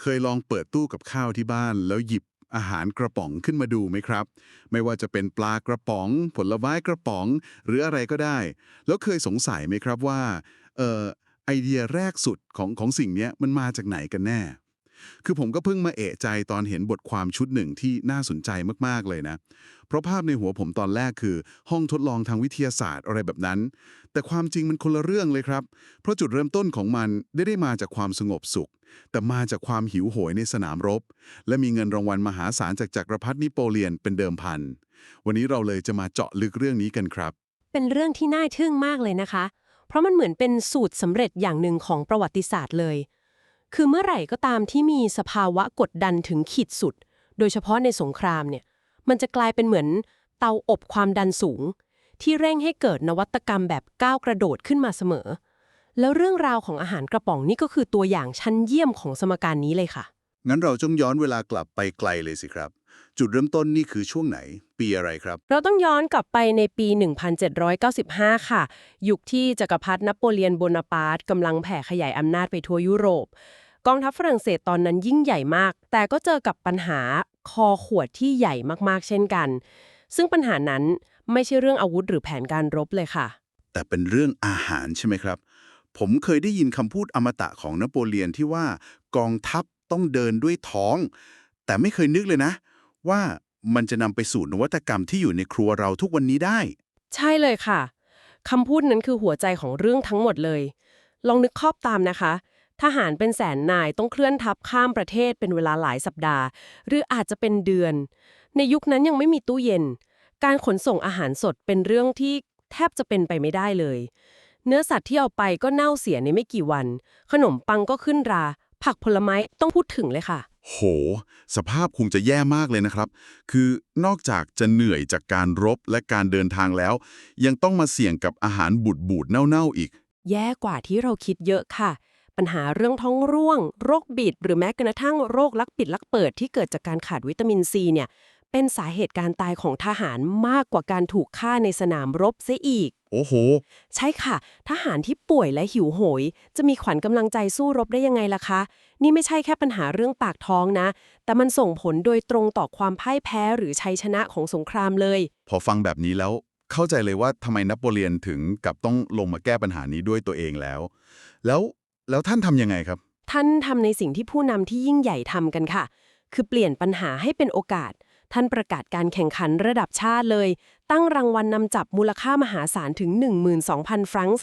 เคยลองเปิดตู้กับข้าวที่บ้าน แล้วหยิบอาหารกระป๋องขึ้นมาดูไหมครับ ไม่ว่าจะเป็นปลากระป๋อง ผลไม้กระป๋อง หรืออะไรก็ได้ แล้วเคยสงสัยไหมครับว่า เอ่อไอเดียแรกสุดของของสิ่งนี้มันมาจากไหนกันแน่ คือผมก็เพิ่งมาเอะใจตอนเห็นบทความชุดหนึ่งที่น่าสนใจมากๆเลยนะ เพราะภาพในหัวผมตอนแรกคือ ห้องทดลองทางวิทยาศาสตร์อะไรแบบนั้น แต่ความจริงมันคนละเรื่องเลยครับ เพราะจุดเริ่มต้นของมันได้ได้มาจากความสงบสุข แต่มาจากความหิวโหยในสนามรบ และมีเงินรางวัลมหาศาลจากจักรพรรดินิโปเลียนเป็นเดิมพัน วันนี้เราเลยจะมาเจาะลึกเรื่องนี้กันครับ เป็นเรื่องที่น่าทึ่งมากเลยนะคะ เพราะมันเหมือนเป็นสูตรสำเร็จอย่างหนึ่งของประวัติศาสตร์เลย คือเมื่อไหร่ก็ตามที่มีสภาวะกดดันถึงขีดสุด โดยเฉพาะในสงครามเนี่ย มันจะกลายเป็นเหมือนเตาอบความดันสูง ที่เร่งให้เกิดนวัตกรรมแบบก้าวกระโดดขึ้นมาเสมอ แล้วเรื่องราวของอาหารกระป๋องนี่ก็คือตัวอย่างชั้นเยี่ยมของสมการนี้เลยค่ะ งั้นเราจงย้อนเวลากลับไปไกลเลยสิครับ จุดเริ่มต้นนี่คือช่วงไหน ปีอะไรครับ เราต้องย้อนกลับไปในปี 1795 ค่ะ ยุคที่จักรพรรดินโปเลียนโบนาปาร์ตกำลังแผ่ขยายอำนาจไปทั่วยุโรป กองทัพฝรั่งเศสตอนนั้นยิ่งใหญ่มาก แต่ก็เจอกับปัญหาคอขวดที่ใหญ่มากๆ เช่นกัน ซึ่งปัญหานั้นไม่ใช่เรื่องอาวุธหรือแผนการรบเลยค่ะ แต่เป็นเรื่องอาหารใช่ไหมครับ ผมเคยได้ยินคำพูดอมตะของนโปเลียนที่ว่ากองทัพต้องเดินด้วยท้อง แต่ไม่เคยนึกเลยนะ ว่ามันจะนำไปสู่นวัตกรรมที่อยู่ในครัวเราทุกวันนี้ได้ ใช่เลยค่ะคำพูดนั้นคือหัวใจของเรื่องทั้งหมดเลย ลองนึกครอบตามนะคะ ทหารเป็นแสนนายต้องเคลื่อนทัพข้ามประเทศเป็นเวลาหลายสัปดาห์ หรืออาจจะเป็นเดือน ในยุคนั้นยังไม่มีตู้เย็น การขนส่งอาหารสดเป็นเรื่องที่แทบจะเป็นไปไม่ได้เลย เนื้อสัตว์ที่เอาไปก็เน่าเสียในไม่กี่วัน ขนมปังก็ขึ้นรา ผักผลไม้ต้องพูดถึงเลยค่ะ โห สภาพคงจะแย่มากเลยนะครับ คือนอกจากจะเหนื่อยจากการรบและการเดินทางแล้ว ยังต้องมาเสี่ยงกับอาหารบูดบูดเน่าๆอีก แย่กว่าที่เราคิดเยอะค่ะ ปัญหาเรื่องท้องร่วง โรคบิด หรือแม้กระทั่งโรคลักปิดลักเปิดที่เกิดจากการขาดวิตามินซีเนี่ยเป็นสาเหตุการตายของทหารมากกว่าการถูกฆ่าในสนามรบเสียอีก โอ้โห ใช่ค่ะ ทหารที่ป่วยและหิวโหย จะมีขวัญกำลังใจสู้รบได้ยังไงล่ะคะ นี่ไม่ใช่แค่ปัญหาเรื่องปากท้องนะ แต่มันส่งผลโดยตรงต่อความพ่ายแพ้หรือชัยชนะของสงครามเลย พอฟังแบบนี้แล้วเข้าใจเลยว่าทำไมนโปเลียนถึงกับต้องลงมาแก้ปัญหานี้ด้วยตัวเองแล้ว แล้วแล้วท่านทำยังไงครับ ท่านทำในสิ่งที่ผู้นำที่ยิ่งใหญ่ทำกันค่ะ คือเปลี่ยนปัญหาให้เป็นโอกาสท่านประกาศการแข่งขันระดับชาติเลย ตั้งรางวัลนนำจับมูลค่ามหาศาลถึง 12,000 ฟรังก์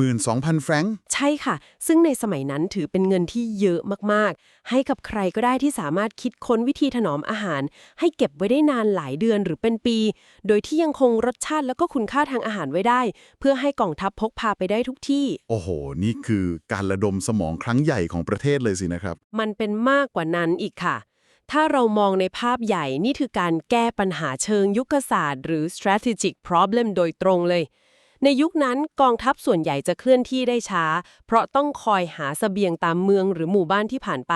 12,000 แฟรงค์ใช่ค่ะ ซึ่งในสมัยนั้นถือเป็นเงินที่เยอะมากๆ ให้กับใครก็ได้ที่สามารถคิดค้นวิธีถนอมอาหาร ให้เก็บไว้ได้นานหลายเดือนหรือเป็นปี โดยที่ยังคงรสชาติแล้วก็คุณค่าทางอาหารไว้ได้ เพื่อให้กองทัพพกพาไปได้ทุกที่ โอ้โห นี่คือการระดมสมองครั้งใหญ่ของประเทศเลยสินะครับ มันเป็นมากกว่านั้นอีกค่ะ ถ้าเรามองในภาพใหญ่นี่คือการแก้ปัญหาเชิงยุทธศาสตร์หรือ strategic problem โดยตรงเลย ในยุคนั้นกองทัพส่วนใหญ่จะเคลื่อนที่ได้ช้า เพราะต้องคอยหาเสบียงตามเมืองหรือหมู่บ้านที่ผ่านไป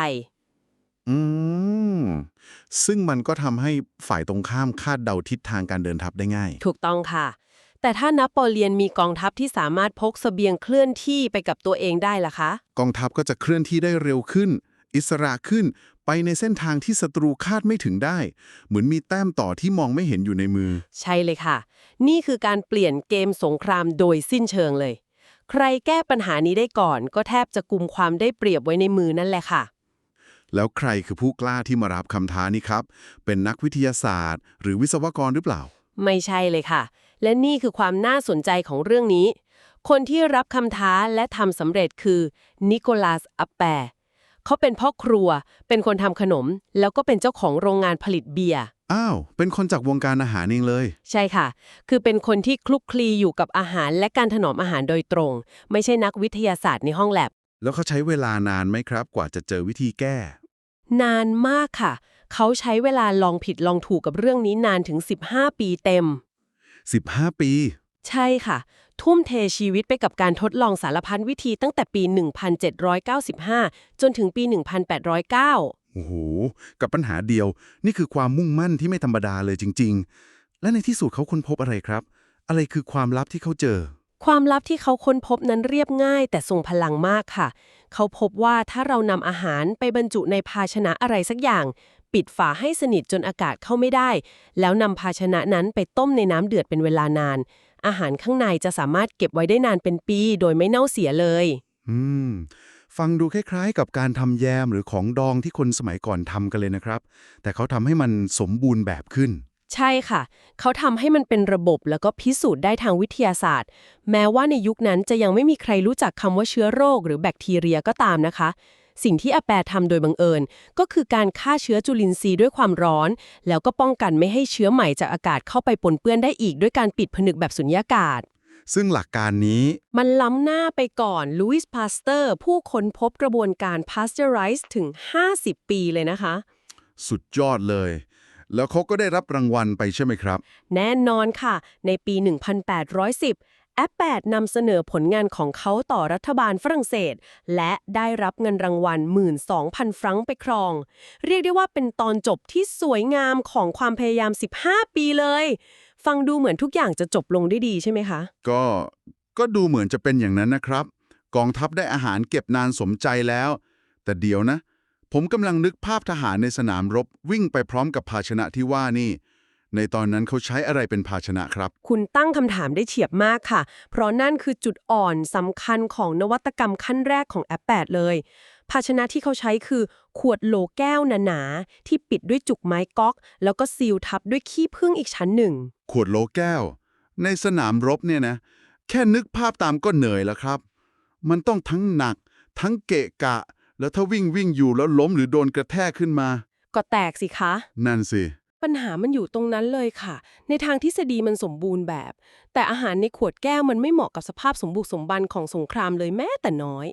อืม ซึ่งมันก็ทำให้ฝ่ายตรงข้ามคาดเดาทิศทางการเดินทัพได้ง่าย ถูกต้องค่ะ แต่ถ้านโปเลียนมีกองทัพที่สามารถพกเสบียงเคลื่อนที่ไปกับตัวเองได้ล่ะคะ กองทัพก็จะเคลื่อนที่ได้เร็วขึ้น อิสระขึ้นไปในเส้นทางที่ศัตรูคาดไม่ถึงได้ เหมือนมีแต้มต่อที่มองไม่เห็นอยู่ในมือ ใช่เลยค่ะ นี่คือการเปลี่ยนเกมสงครามโดยสิ้นเชิงเลย ใครแก้ปัญหานี้ได้ก่อน ก็แทบจะกุมความได้เปรียบไว้ในมือนั่นแหละค่ะ แล้วใครคือผู้กล้าที่มารับคำท้านี้ครับ เป็นนักวิทยาศาสตร์ หรือวิศวกรหรือเปล่า ไม่ใช่เลยค่ะ และนี่คือความน่าสนใจของเรื่องนี้ คนที่รับคำท้าและทำสำเร็จคือนิโคลัสอัปแปร์ เขาเป็นพ่อครัว เป็นคนทำขนม แล้วก็เป็นเจ้าของโรงงานผลิตเบียร์ อ้าว เป็นคนจากวงการอาหารเองเลย ใช่ค่ะ คือเป็นคนที่คลุกคลีอยู่กับอาหารและการถนอมอาหารโดยตรง ไม่ใช่นักวิทยาศาสตร์ในห้องแลบ แล้วเขาใช้เวลานานไหมครับ กว่าจะเจอวิธีแก้ นานมากค่ะ เขาใช้เวลาลองผิดลองถูกกับเรื่องนี้นานถึง 15 ปีเต็ม 15 ปี ใช่ค่ะ ทุ่มเทชีวิตไปกับการทดลองสารพันวิธีตั้งแต่ปี 1795 จนถึงปี 1809 โอ้โห กับปัญหาเดียว นี่คือความมุ่งมั่นที่ไม่ธรรมดาเลยจริง ๆ และในที่สุดเขาค้นพบอะไรครับ อะไรคือความลับที่เขาเจอ ความลับที่เขาค้นพบนั้นเรียบง่าย แต่ทรงพลังมากค่ะ เขาพบว่าถ้าเรานำอาหารไปบรรจุในภาชนะอะไรสักอย่างปิดฝาให้สนิทจนอากาศเข้าไม่ได้ แล้วนำภาชนะนั้นไปต้มในน้ำเดือดเป็นเวลานาน อาหารข้างในจะสามารถเก็บไว้ได้นานเป็นปี โดยไม่เน่าเสียเลย อืม ฟังดูคล้ายๆ กับการทำแยมหรือของดองที่คนสมัยก่อนทำกันเลยนะครับ แต่เขาทำให้มันสมบูรณ์แบบขึ้น ใช่ค่ะ เขาทำให้มันเป็นระบบแล้วก็พิสูจน์ได้ทางวิทยาศาสตร์ แม้ว่าในยุคนั้นจะยังไม่มีใครรู้จักคำว่าเชื้อโรคหรือแบคทีเรียก็ตามนะคะ สิ่งที่อาแปรทำโดยบังเอิญ ก็คือการฆ่าเชื้อจุลินทรีย์ด้วยความร้อน แล้วก็ป้องกันไม่ให้เชื้อใหม่จากอากาศเข้าไปปนเปื้อนได้อีกด้วยการปิดผนึกแบบสุญญากาศ ซึ่งหลักการนี้ มันล้ำหน้าไปก่อนลุยส์พาสเตอร์ ผู้ค้นพบกระบวนการ pasteurize ถึง 50 ปีเลยนะคะ สุดยอดเลย แล้วเขาก็ได้รับรางวัลไปใช่ไหมครับ แน่นอนค่ะ ในปี 1810 แอป8นำเสนอผลงานของเขาต่อรัฐบาลฝรั่งเศส และได้รับเงินรางวัล 12,000 ฟรังก์ไปครอง เรียกได้ว่าเป็นตอนจบที่สวยงามของความพยายาม 15 ปีเลย ฟังดูเหมือนทุกอย่างจะจบลงได้ดีใช่ไหมคะ ก็ก็ดูเหมือนจะเป็นอย่างนั้นนะครับ กองทัพได้อาหารเก็บนานสมใจแล้ว แต่เดี๋ยวนะ ผมกำลังนึกภาพทหารในสนามรบวิ่งไปพร้อมกับภาชนะที่ว่านี่ ในตอนนั้นเขาใช้อะไรเป็นภาชนะครับ คุณตั้งคำถามได้เฉียบมากค่ะ เพราะนั่นคือจุดอ่อนสำคัญของนวัตกรรมขั้นแรกของแอป8เลย ภาชนะที่เขาใช้คือ ขวดโหลแก้วหนาๆที่ปิดด้วยจุกไม้ก๊อก แล้วก็ซีลทับด้วยขี้ผึ้งอีกชั้นหนึ่ง ขวดโหลแก้ว ในสนามรบเนี่ยนะ แค่นึกภาพตามก็เหนื่อยแล้วครับ มันต้องทั้งหนัก ทั้งเกะกะ แล้วถ้าวิ่งวิ่งอยู่แล้วล้มหรือโดนกระแทกขึ้นมา ก็แตกสิคะ นั่นสิ ปัญหามันอยู่ตรงนั้นเลยค่ะ ในทางทฤษฎีมันสมบูรณ์แบบ แต่อาหารในขวดแก้วมันไม่เหมาะกับสภาพสมบุกสมบันของสงครามเลยแม้แต่น้อย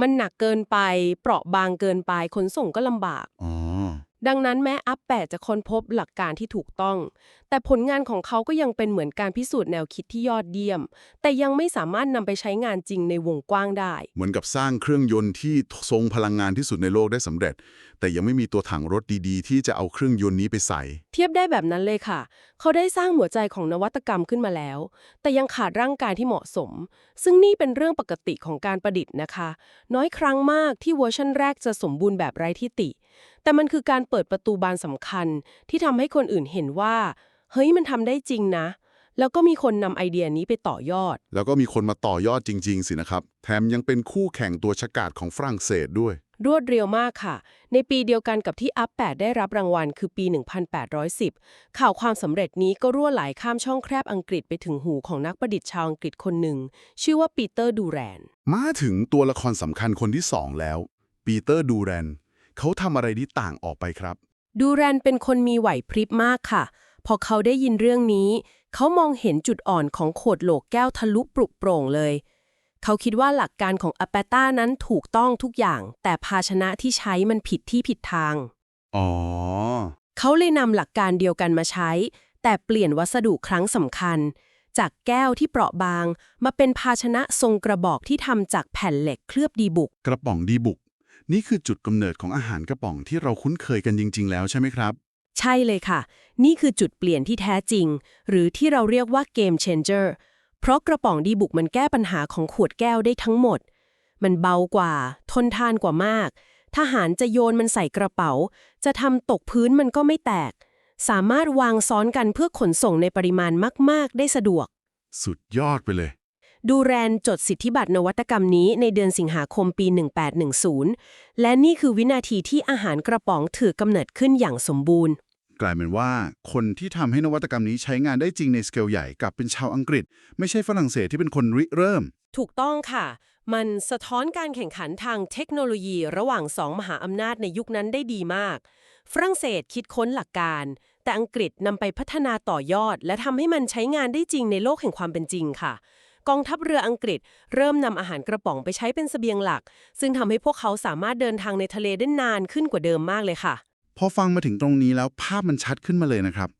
มันหนักเกินไปเปราะบางเกินไปขนส่งก็ลำบาก อ๋อ ดังนั้นแม้อัปแปดจะค้นพบหลักการที่ถูกต้อง แต่ผลงานของเขาก็ยังเป็นเหมือนการพิสูจน์แนวคิดที่ยอดเยี่ยม แต่ยังไม่สามารถนำไปใช้งานจริงในวงกว้างได้ เหมือนกับสร้างเครื่องยนต์ที่ทรงพลังงานที่สุดในโลกได้สำเร็จ แต่ยังไม่มีตัวถังรถดีๆ ที่จะเอาเครื่องยนต์นี้ไปใส่ เทียบได้แบบนั้นเลยค่ะ เขาได้สร้างหัวใจของนวัตกรรมขึ้นมาแล้ว แต่ยังขาดร่างกายที่เหมาะสม ซึ่งนี่เป็นเรื่องปกติของการประดิษฐ์นะคะ น้อยครั้งมากที่เวอร์ชันแรกจะสมบูรณ์แบบไร้ที่ติ แต่มันคือการเปิดประตูบานสำคัญที่ทำให้คนอื่นเห็นว่า เฮ้ยมันทำได้จริงนะ แล้วก็มีคนนำไอเดียนี้ไปต่อยอด แล้วก็มีคนมาต่อยอดจริง ๆ สินะครับ แถมยังเป็นคู่แข่งตัวฉกาจของฝรั่งเศสด้วย รวดเร็วมากค่ะ ในปีเดียวกันกับที่อัพ8ได้รับรางวัลคือปี 1810 ข่าวความสำเร็จนี้ก็รั่วไหลข้ามช่องแคบอังกฤษไปถึงหูของนักประดิษฐ์ชาวอังกฤษคนหนึ่ง ชื่อว่าปีเตอร์ดูแรน มาถึงตัวละครสำคัญคนที่สองแล้ว ปีเตอร์ดูแรน เขาทำอะไรที่ต่างออกไปครับ ดูแรนเป็นคนมีไหวพริบมากค่ะ พอเขาได้ยินเรื่องนี้ เขามองเห็นจุดอ่อนของโขดโหลกแก้วทะลุปรุโปร่งเลย เขาคิดว่าหลักการของอ p ปต้านั้นถูกต้องทุกอย่าง แต่ภาชนะที่ใช้มันผิดที่ผิดทาง อ๋อ เขาเลยนำหลักการเดียวกันมาใช้ แต่เปลี่ยนวัสดุครั้งสำคัญ จากแก้วที่เปราะบาง มาเป็นภาชนะทรงกระบอกที่ทำจากแผ่นเหล็กเคลือบดีบุก กระป๋องดีบุก นี่คือจุดกำเนิดของอาหารกระป๋องที่เราคุ้นเคยกันจริง ๆ แล้วใช่ไหมครับ ใช่เลยค่ะ นี่คือจุดเปลี่ยนที่แท้จริง หรือที่เราเรียกว่าเกม changer เพราะกระป๋องดีบุกมันแก้ปัญหาของขวดแก้วได้ทั้งหมด มันเบากว่า ทนทานกว่ามาก ทหารจะโยนมันใส่กระเป๋า จะทำตกพื้นมันก็ไม่แตก สามารถวางซ้อนกันเพื่อขนส่งในปริมาณมาก ๆ ได้สะดวก สุดยอดไปเลย ดูแรนจดสิทธิบัตรนวัตกรรมนี้ในเดือนสิงหาคมปี 1810 และนี่คือวินาทีที่อาหารกระป๋องถือกำเนิดขึ้นอย่างสมบูรณ์ กลายเป็นว่าคนที่ทำให้นวัตกรรมนี้ใช้งานได้จริงในสเกลใหญ่กลับเป็นชาวอังกฤษ ไม่ใช่ฝรั่งเศสที่เป็นคนริเริ่ม ถูกต้องค่ะ มันสะท้อนการแข่งขันทางเทคโนโลยีระหว่างสองมหาอำนาจในยุคนั้นได้ดีมาก ฝรั่งเศสคิดค้นหลักการ แต่อังกฤษนำไปพัฒนาต่อยอด และทำให้มันใช้งานได้จริงในโลกแห่งความเป็นจริงค่ะ กองทัพเรืออังกฤษ เริ่มนำอาหารกระป๋องไปใช้เป็นเสบียงหลัก ซึ่งทำให้พวกเขาสามารถเดินทางในทะเลได้นานขึ้นกว่าเดิมมากเลยค่ะ พอฟังมาถึงตรงนี้แล้วภาพมันชัดขึ้นมาเลยนะครับ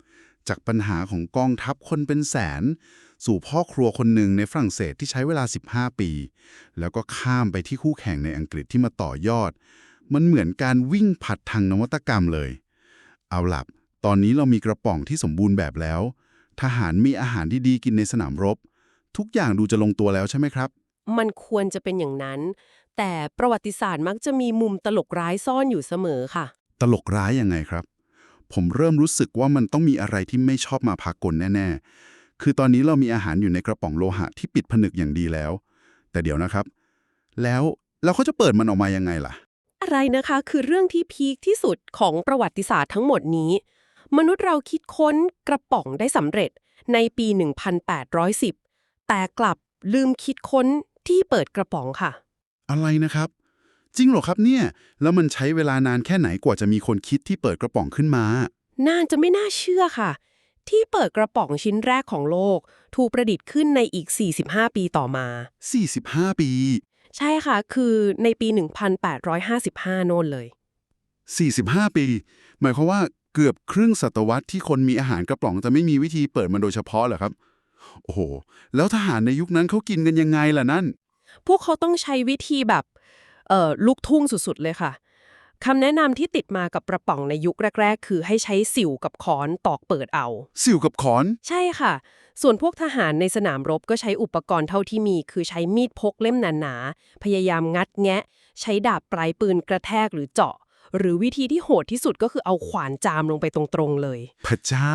จากปัญหาของกองทัพคนเป็นแสน สู่พ่อครัวคนหนึ่งในฝรั่งเศสที่ใช้เวลา 15 ปี แล้วก็ข้ามไปที่คู่แข่งในอังกฤษที่มาต่อยอด มันเหมือนการวิ่งผัดทางนวัตกรรมเลย เอาล่ะตอนนี้เรามีกระป๋องที่สมบูรณ์แบบแล้ว ทหารมีอาหารที่ดีกินในสนามรบ ทุกอย่างดูจะลงตัวแล้วใช่ไหมครับ มันควรจะเป็นอย่างนั้น แต่ประวัติศาสตร์มักจะมีมุมตลกร้ายซ่อนอยู่เสมอค่ะ ตลกร้ายยังไงครับ ผมเริ่มรู้สึกว่ามันต้องมีอะไรที่ไม่ชอบมาพากลแน่ๆ คือตอนนี้เรามีอาหารอยู่ในกระป๋องโลหะที่ปิดผนึกอย่างดีแล้ว แต่เดี๋ยวนะครับ แล้วแล้วเขาจะเปิดมันออกมายังไงล่ะ อะไรนะคะคือเรื่องที่พีคที่สุดของประวัติศาสตร์ทั้งหมดนี้ มนุษย์เราคิดค้นกระป๋องได้สำเร็จในปี 1810 แต่กลับลืมคิดค้นที่เปิดกระป๋องค่ะ อะไรนะครับ จริงเหรอครับเนี่ย แล้วมันใช้เวลานานแค่ไหนกว่าจะมีคนคิดที่เปิดกระป๋องขึ้นมา น่าจะไม่น่าเชื่อค่ะ ที่เปิดกระป๋องชิ้นแรกของโลก ถูกประดิษฐ์ขึ้นในอีก 45 ปีต่อมา 45 ปี ใช่ค่ะ คือในปี 1855 โน่นเลย 45 ปี หมายความว่าเกือบครึ่งศตวรรษที่คนมีอาหารกระป๋อง แต่ไม่มีวิธีเปิดมันโดยเฉพาะเหรอครับ โอ้โห แล้วทหารในยุคนั้นเขากินกันยังไงล่ะนั่น พวกเขาต้องใช้วิธีแบบเอ่อลูกทุ่งสุดๆเลยค่ะคำแนะนำที่ติดมากับกระป๋องในยุคแรก ๆ คือให้ใช้สิวกับค้อนตอกเปิดเอา สิวกับขอน ใช่ค่ะ ส่วนพวกทหารในสนามรบก็ใช้อุปกรณ์เท่าที่มี คือใช้มีดพกเล่มหนาๆพยายามงัดแงะ ใช้ดาบปลายปืนกระแทกหรือเจาะ หรือวิธีที่โหดที่สุดก็คือเอาขวานจามลงไปตรงๆเลย พระเจ้า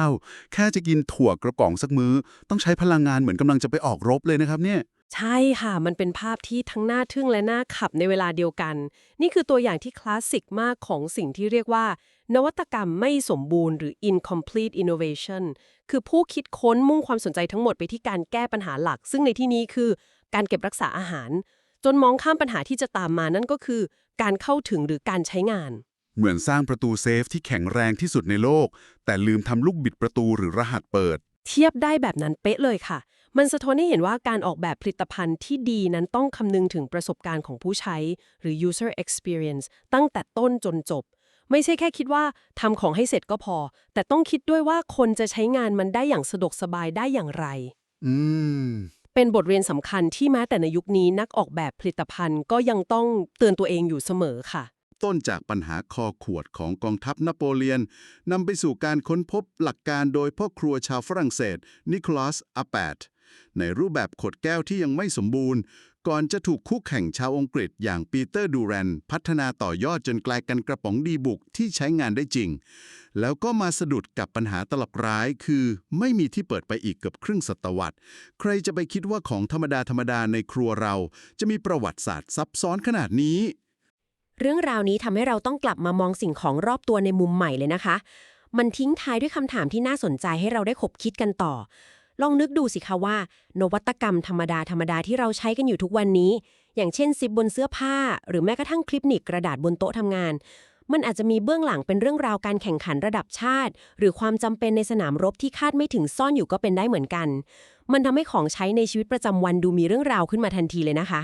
แค่จะกินถั่วกระป๋องสักมื้อ ต้องใช้พลังงานเหมือนกำลังจะไปออกรบเลยนะครับเนี่ย ใช่ค่ะ มันเป็นภาพที่ทั้งน่าทึ่งและน่าขับในเวลาเดียวกัน นี่คือตัวอย่างที่คลาสสิกมากของสิ่งที่เรียกว่า นวัตกรรมไม่สมบูรณ์หรือ incomplete innovation คือผู้คิดค้นมุ่งความสนใจทั้งหมดไปที่การแก้ปัญหาหลัก ซึ่งในที่นี้คือการเก็บรักษาอาหาร จนมองข้ามปัญหาที่จะตามมานั่นก็คือ การเข้าถึงหรือการใช้งาน เหมือนสร้างประตูเซฟที่แข็งแรงที่สุดในโลก แต่ลืมทำลูกบิดประตูหรือรหัสเปิด เทียบได้แบบนั้นเป๊ะเลยค่ะ มันสะท้อนให้เห็นว่าการออกแบบผลิตภัณฑ์ที่ดีนั้นต้องคำนึงถึงประสบการณ์ของผู้ใช้ หรือ user experience ตั้งแต่ต้นจนจบไม่ใช่แค่คิดว่าทำของให้เสร็จก็พอ แต่ต้องคิดด้วยว่าคนจะใช้งานมันได้อย่างสะดวกสบายได้อย่างไร อืม เป็นบทเรียนสำคัญที่แม้แต่ในยุคนี้นักออกแบบผลิตภัณฑ์ก็ยังต้องเตือนตัวเองอยู่เสมอค่ะ ต้นจากปัญหาคอขวดของกองทัพนโปเลียนนำไปสู่การค้นพบหลักการโดยพ่อครัวชาวฝรั่งเศส นิโคลัสอาแปดในรูปแบบขวดแก้วที่ยังไม่สมบูรณ์ ก่อนจะถูกคู่แข่งชาวอังกฤษอย่างปีเตอร์ดูแรนพัฒนาต่อยอดจนกลายกันกระป๋องดีบุกที่ใช้งานได้จริง แล้วก็มาสะดุดกับปัญหาตลกร้ายคือไม่มีที่เปิดไปอีกเกือบครึ่งศตวรรษ ใครจะไปคิดว่าของธรรมดาธรรมดาในครัวเรา จะมีประวัติศาสตร์ซับซ้อนขนาดนี้ เรื่องราวนี้ทำให้เราต้องกลับมามองสิ่งของรอบตัวในมุมใหม่เลยนะคะ มันทิ้งท้ายด้วยคำถามที่น่าสนใจให้เราได้ขบคิดกันต่อ ลองนึกดูสิคะว่า นวัตกรรมธรรมดาธรรมดาที่เราใช้กันอยู่ทุกวันนี้ อย่างเช่นซิปบนเสื้อผ้า หรือแม้กระทั่งคลิปหนีบกระดาษบนโต๊ะทำงาน มันอาจจะมีเบื้องหลังเป็นเรื่องราวการแข่งขันระดับชาติ หรือความจำเป็นในสนามรบที่คาดไม่ถึงซ่อนอยู่ก็เป็นได้เหมือนกัน มันทำให้ของใช้ในชีวิตประจำวันดูมีเรื่องราวขึ้นมาทันทีเลยนะคะ